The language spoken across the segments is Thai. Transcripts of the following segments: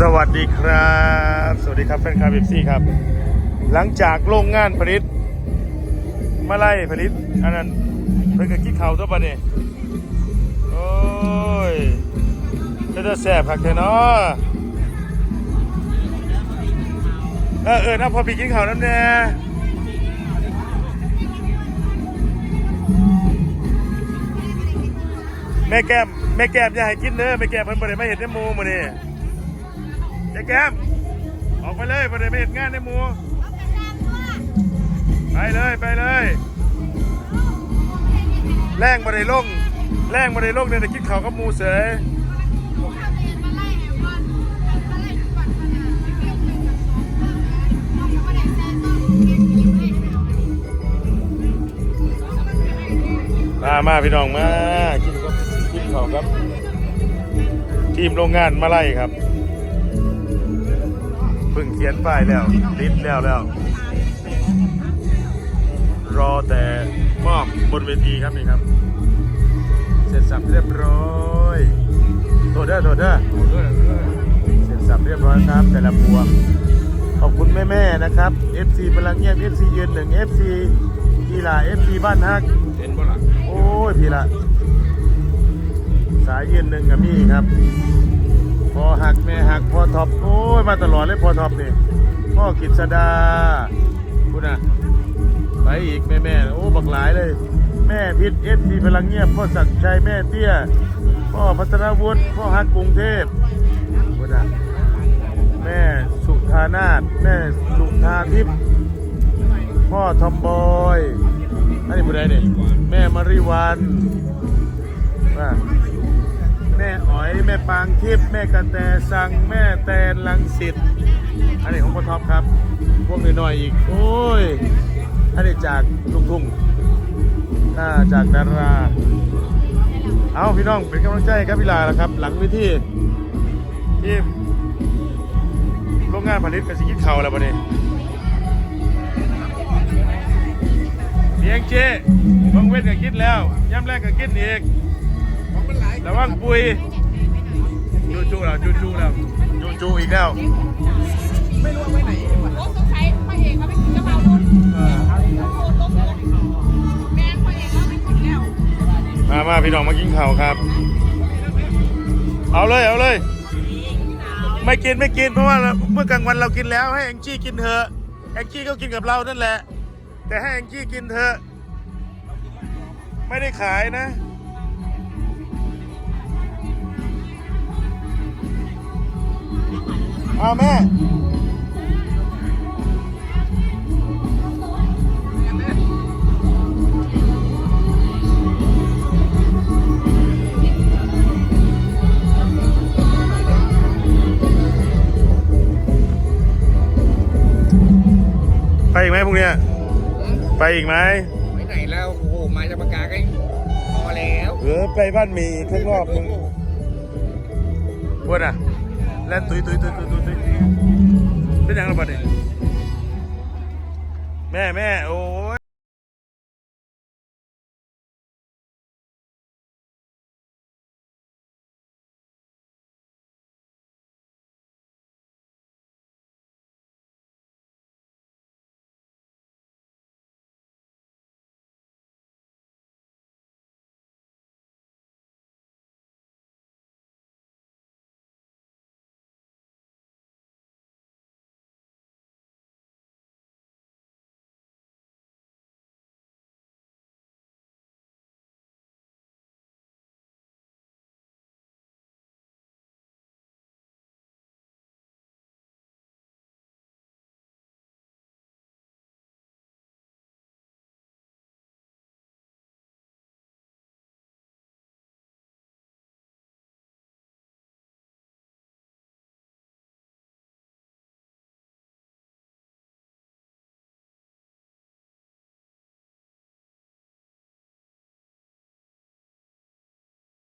สวัสดีครับ สวัสดีครับแฟนคลับเอฟซีครับ หลังจากโรงงานผลิตมาไล่ผลิต อันนั้นเพิ่งกับคิดเขาตัวปะเนี่ยโอ้ยจะจะแสบผักเถอะเนาะเออเออนะพอปีกินเขาน้ำเนี่ยแม่แก้มแม่แก้มอย่าให้กินเด้อแม่แก้มเพิ่นบ่ได้มาเห็นในหมูมื้อนี้ ยายแก้มออกไปเลยประเดี๋ยวไม่เห็นงานในหมูไปเลยไปเลยแรงมาได้ลงแรงมาได้ลงเนี่ยจะคิดเขากับมูเสยมามาพี่น้องมากินกับกินเขาครับ ทีมโรงงานมาไล่ครับ พิ่งเขียนป้ายแล้วติดแล้วแล้ว รอแต่มอบบนเวทีครับนี่ครับ เสร็จสับเรียบร้อยโทษเด้อโทษเด้อเสร็จสับเรียบร้อยครับแต่ละพวงขอบคุณแม่ๆนะครับ FC พลังเงียบ FC ยืนหนึ่ง FC กีฬา FC บ้านฮักเห็นบ่ล่ะโอ้ยพี่ละสายยืนหนึ่งกับมี่ครับพ อหักแม่หักพ่อท็อปโอ้ยมาตลอดเลยพ่อท็อปนี่พ่อกิษดาคุณอะไปอีกแม่แม่โอ้บักหลายเลย แม่พิษเอฟซีพลังเงียบพ่อศักชัยแม่เตี้ยพ่อพัฒนวุฒิพ่อฮักกรุงเทพคุณอะแม่สุธานาถแม่สุธาทิพย์พ่อทอมบอยอันนี้ผู้ใดเนี่ยแม่มาริวันว่า แม่อ๋อยแม่ปางทิพย์แม่กระแตสังแม่แตนลังสิตอันนี้ของพ่อท็อปครับ พวกน้อยๆอีก โอ้ย อันนี้จากลุงทุ่งอ่าจากดารา เอาพี่น้องเป็นกำลังใจครับพี่ลาแล้วครับ หลังวิธีทีมโรงงานผลิตกระสิกิดเขาแล้วปะเนี่ยเลี้ยงเจ๊บางเวทก็กินแล้วย่ำแรกก็กินอีก ระวังปุยจูจูแล้วจูจูแล้วจูจูอีกแล้ว ไม่รู้ว่าไว้ไหนรถสงสัยพระเอกเขาไปกินกะเพราโดนเออโคตรโต๊ะแมนพระเอกเขาไปกินแล้วมามาพี่น้องมากินข้าวครับ เอาเลยเอาเลย ไม่กินไม่กินเพราะว่าเราเมื่อกลางวันเรากินแล้วให้แองจี้กินเถอะแองจี้ก็กินกับเรานั่นแหละ แต่ให้แองจี้กินเถอะ ไม่ได้ขายนะ เอาแม่ไปอีกไหมพรุ่งเนี้ยไปอีกไหมไว้ไหนแล้ว โอ้โหมาจากปากกาก็พอแล้ว เออไปบ้านหมีอีกสักรอบนึงพวดอะ แล่นตุยตุยตุยตุยตุยตุยเป็นยังไงบ้างเนี่ยแม่แม่โอ้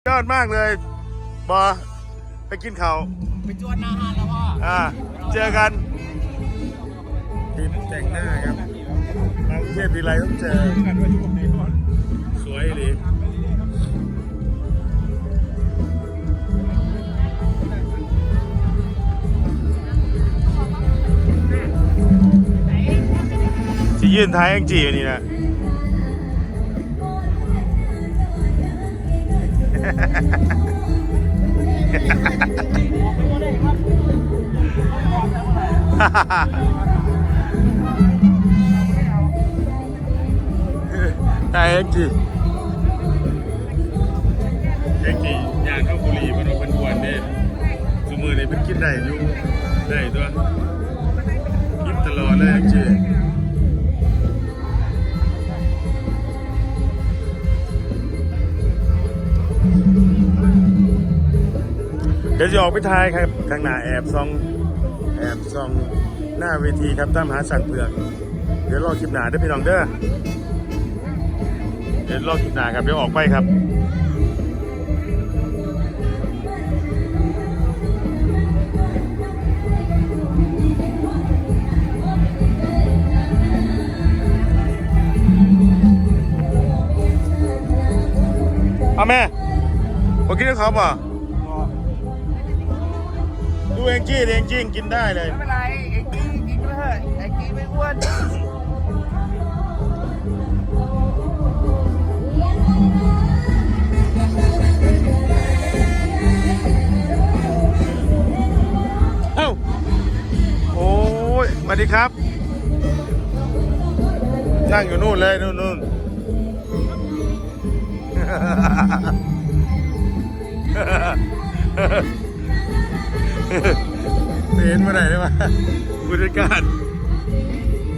ยอดมากเลยบอไปกินเขาวไปจวนหน้าห้านแล้วพ่ออ่าเจอกันทีมแต่งหน้าครับนักเทพทีไรต้องเจอ กัวยทุสวยดียืนท้ายแองจีอยู่นี่นะ ท้ายแองจีแองจียานเข้าบุรีมันเอาเป็นอ้วนเด้สมือนี่เพิ่นกินได้อยู่ได้ตัวกินตลอดเลยแองจี ยวจะออกไปทายครับข้างหน้าแอบซองแอบซองหน้าเวทีครับตามหาสั่งเผือก เดี๋ยวรอคลิปหน้าเด้อพี่น้องเด้อเดี๋ยวรอคลิปหน้าครับเดี๋ยวออกไปครับเอาแม่ผมกินกับเขาป่ะ เองจี้เองจี้กินได้เลย ไม่เป็นไรไอ้กี้กินไปเถอะไอ้กี้ไม่อ้วนเอ้าโอ้ยสวัสดีครับ นั่งอยู่นู่นเลยนู่นนู่น เห็นเมื่อไหร่ได้ไหมผู้จัดการ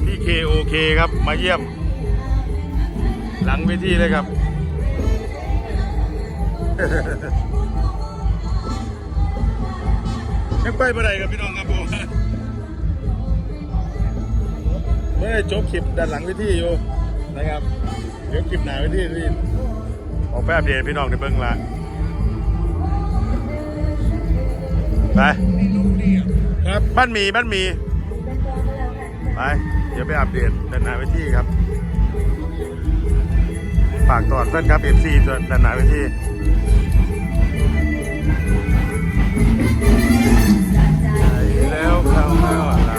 พี่เคโอเคครับ มาเยี่ยม หลังเวทีเลยครับ ยังไปเมื่อไหร่ครับพี่น้องครับผมเมื่อไหร่จบคลิปด้านหลังเวทีอยู่นะครับ เดี๋ยวคลิปหน้าเวทีนี่ออกไปอัปเดตพี่น้องในเบื้องหละ ไปครับบ้านมีบ้านมีไปเดี๋ยวไปอัปเดตดันหน้าเวทีครับฝากตอนเพื่อนครับเอฟซีดันหน้าเวทีแล้วเขาม่ว่าล